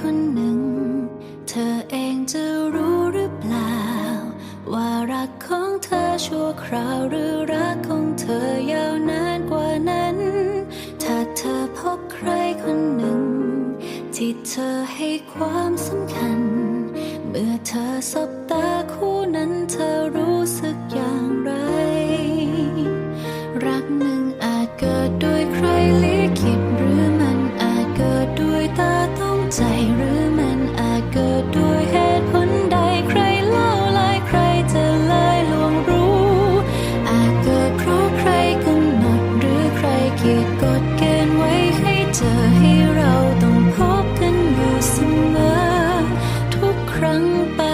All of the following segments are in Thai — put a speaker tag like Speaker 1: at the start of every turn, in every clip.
Speaker 1: คนหนึ่ง เธอเองจะรู้หรือเปล่า ว่ารักขอ ชั่วคราวหรือรักของเธอยาวนานกว่านั้น ถ้าเธอพบใครคนหนึ่ง ที่เธอให้ความสำคัญ เมื่อเธอสบตาคู่นั้นเธอรู้สึกอย่างไร รักหนึ่ง Tâm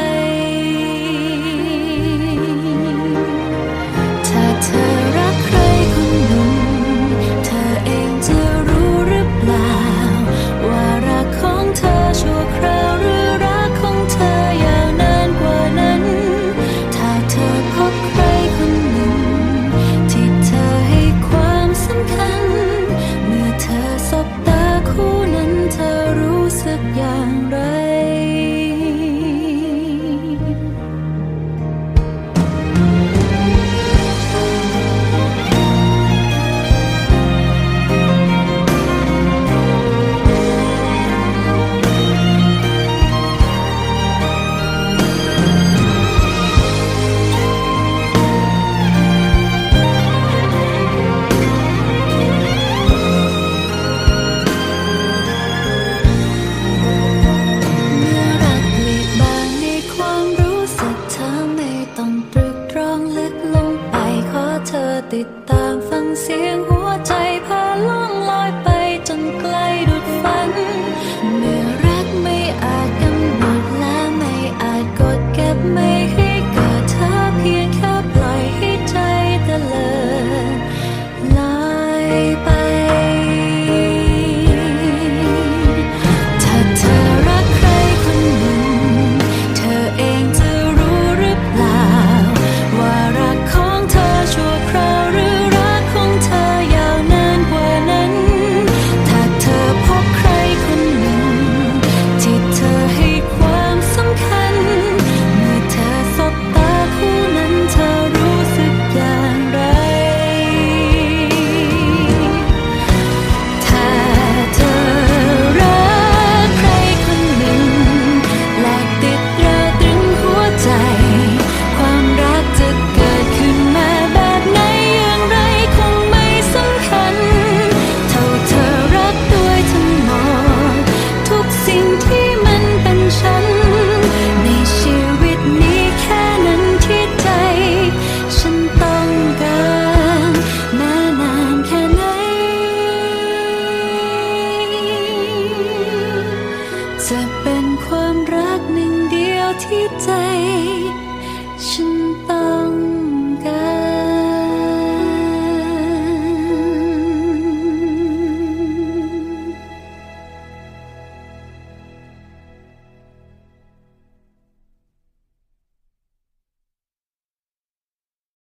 Speaker 1: sing. Oh. จะเป็นความรักหนึ่งเดียวที่ใจ